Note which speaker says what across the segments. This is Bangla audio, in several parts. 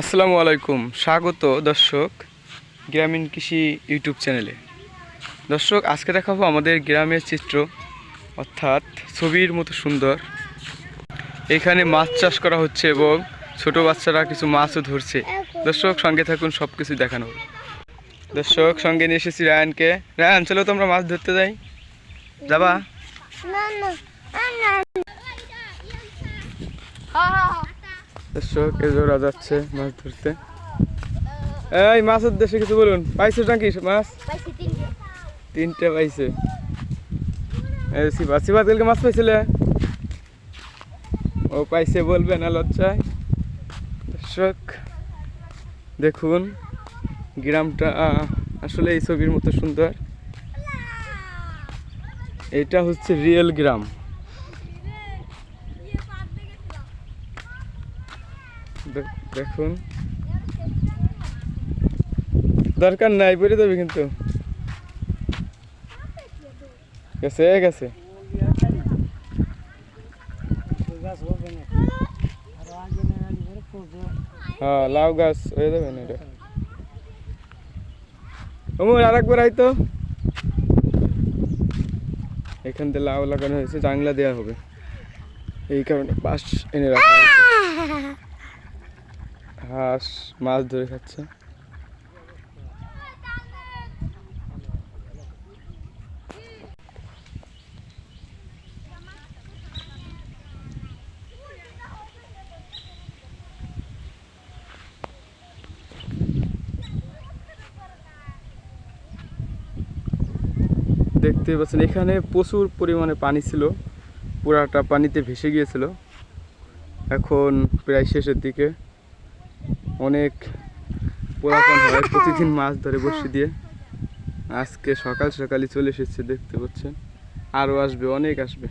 Speaker 1: আসসালামু আলাইকুম স্বাগত দর্শক গ্রামীণ কৃষি ইউটিউব চ্যানেলে। দর্শক আজকে দেখাবো আমাদের গ্রামের চিত্র অর্থাৎ ছবির মতো সুন্দর। এখানে মাছ চাষ করা হচ্ছে এবং ছোট বাচ্চারা কিছু মাছও ধরছে। দর্শক সঙ্গে থাকুন সব কিছু দেখানো দর্শক সঙ্গে নিয়ে এসেছি রায়ানকে। রায়ান চলো তো আমরা মাছ ধরতে যাই। যাবা?
Speaker 2: না না না। হা হা হা।
Speaker 1: দর্শক এ জোড়া যাচ্ছে মাছ ধরতে। এই মাছের দেশে কিছু বলুন। পাইছো নাকি মাছ?
Speaker 2: তিনটে।
Speaker 1: পাইছে। এই সিবাত সিবাত কালকে মাছ পাইছিলে? ও পাইছে বলবে না লজ্জায়। দর্শক দেখুন গ্রামটা আসলে এই ছবির মতো সুন্দর। এটা হচ্ছে রিয়েল গ্রাম। দেখুন। দরকার নাই বলে দেবে কিন্তু। গেছে গেছে। হ্যাঁ লাউ গাছ হয়ে যাবে না এটা। অমর আর একবার আইতো এখান থেকে লাউ লাগানো হয়েছে, জাংলা দেওয়া হবে। এই কারণে বাঁশ এনে রাখা হাঁস, মাছ ধরে খাচ্ছে। দেখতে পাচ্ছেন, এখানে প্রচুর পরিমাণে পানি ছিল। পুরাটা পানিতে ভেসে গিয়েছিল। এখন প্রায় শেষের দিকে। অনেক পোলাপান হয় প্রতিদিন মাছ ধরে বসে দিয়ে। আজকে সকাল সকালই চলে এসেছে দেখতে পাচ্ছেন। আরও আসবে অনেক আসবে।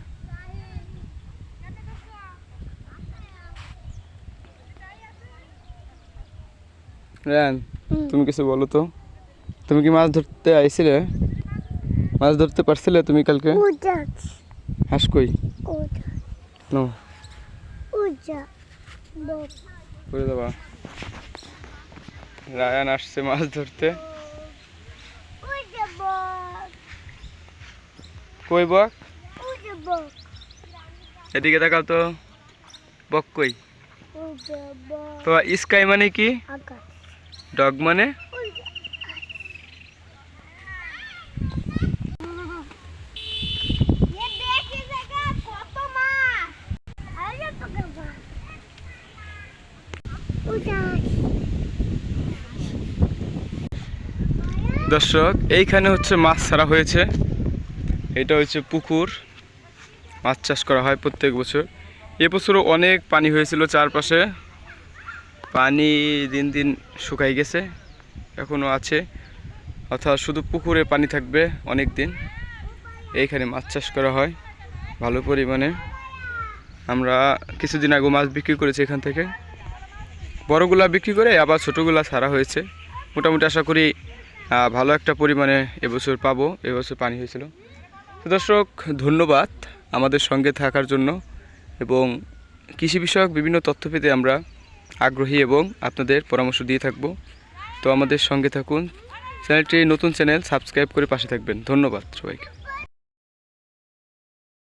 Speaker 1: রায়ান তুমি কিছু বলো তো? তুমি কি মাছ ধরতে আইছিলে? মাছ ধরতে পারছিলে তুমি কালকে? হাঁস কই? নো করে দেবা। রায়ান আসছে মাছ ধরতে। কই বক? এদিকে দেখাও তো। বক কই? তো স্কাই মানে কি? ডগ মানে? দর্শক, এইখানে হচ্ছে মাছ ছাড়া হয়েছে। এটা হচ্ছে পুকুর। মাছ চাষ করা হয় প্রত্যেক বছর। এবছরও অনেক পানি হয়েছিল চারপাশে। পানি দিন দিন শুকাই গেছে, এখনও আছে। অর্থাৎ শুধু পুকুরে পানি থাকবে অনেক দিন। এইখানে মাছ চাষ করা হয় ভালো পরিমাণে। আমরা কিছুদিন আগে মাছ বিক্রি করেছি এখান থেকে। বড়গুলা বিক্রি করে আবার ছোটোগুলা ছাড়া হয়েছে। মোটামুটি আশা করি ভালো একটা পরিমাণে এবছর পাবো, এবছর পানি হয়েছিল। তো দর্শক, ধন্যবাদ আমাদের সঙ্গে থাকার জন্য এবং কৃষি বিষয়ক বিভিন্ন তথ্য পেতে আমরা আগ্রহী এবং আপনাদের পরামর্শ দিয়ে থাকব। তো আমাদের সঙ্গে থাকুন। চ্যানেলটি নতুন চ্যানেল, সাবস্ক্রাইব করে পাশে থাকবেন। ধন্যবাদ সবাইকে।